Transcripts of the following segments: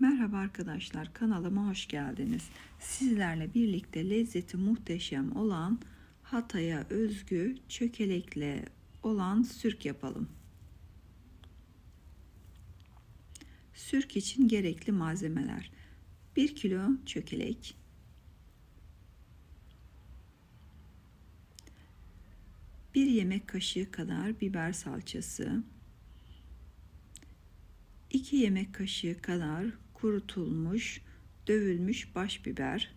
Merhaba arkadaşlar kanalıma hoş geldiniz. Sizlerle birlikte lezzeti muhteşem olan Hatay'a özgü çökelekle olan sürk yapalım. Sürk için gerekli malzemeler 1 kilo çökelek 1 yemek kaşığı kadar biber salçası 2 yemek kaşığı kadar kurutulmuş, dövülmüş baş biber.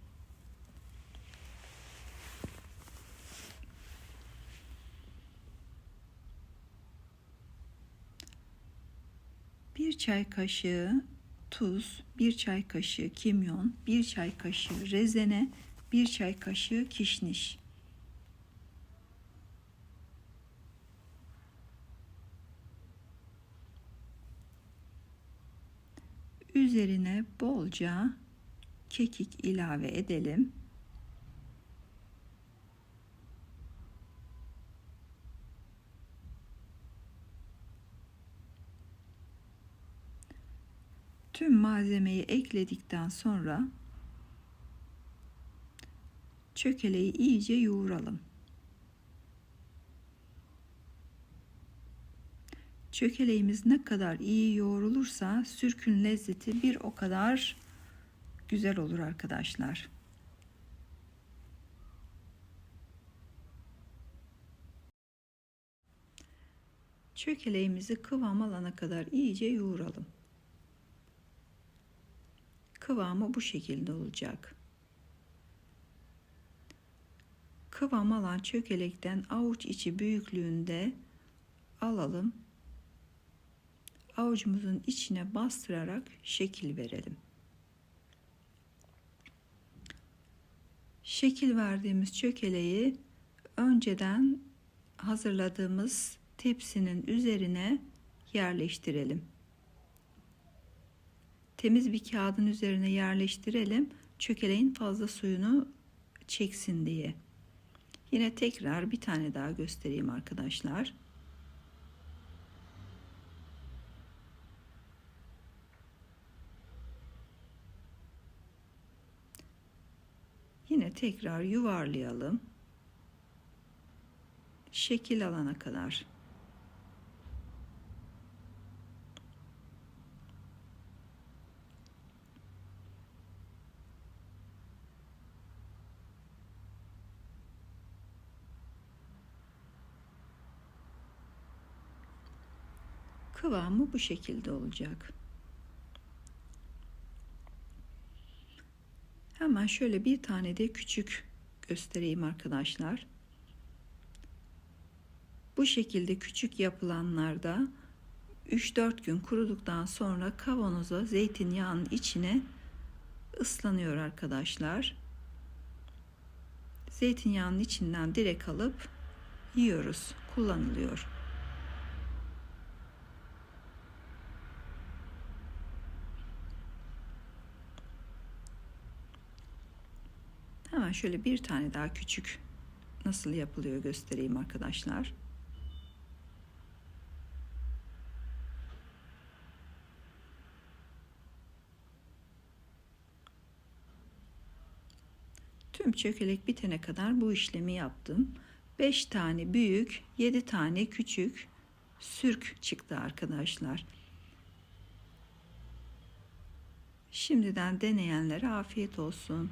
Bir çay kaşığı tuz, bir çay kaşığı kimyon, bir çay kaşığı rezene, bir çay kaşığı kişniş. Üzerine bolca kekik ilave edelim. Tüm malzemeyi ekledikten sonra çökeleği iyice yoğuralım. Çökeleğimiz ne kadar iyi yoğrulursa sürkün lezzeti bir o kadar güzel olur arkadaşlar. Çökeleğimizi kıvam alana kadar iyice yoğuralım. Kıvamı bu şekilde olacak. Kıvam alan çökelekten avuç içi büyüklüğünde alalım. Avucumuzun içine bastırarak şekil verelim. Şekil verdiğimiz çökeleği önceden hazırladığımız tepsinin üzerine yerleştirelim. Temiz bir kağıdın üzerine yerleştirelim. Çökeleğin fazla suyunu çeksin diye. Yine tekrar bir tane daha göstereyim arkadaşlar. Yine tekrar yuvarlayalım. Şekil alana kadar. Kıvamı bu şekilde olacak. Hemen şöyle bir tane de küçük göstereyim arkadaşlar. Bu şekilde küçük yapılanlarda 3-4 gün kuruduktan sonra kavanoza zeytinyağının içine ıslanıyor arkadaşlar. Zeytinyağının içinden direkt alıp yiyoruz, kullanılıyor. Hemen şöyle bir tane daha küçük nasıl yapılıyor göstereyim arkadaşlar. Tüm çökelek bitene kadar bu işlemi yaptım. 5 tane büyük, 7 tane küçük sürk çıktı arkadaşlar. Şimdiden deneyenlere afiyet olsun.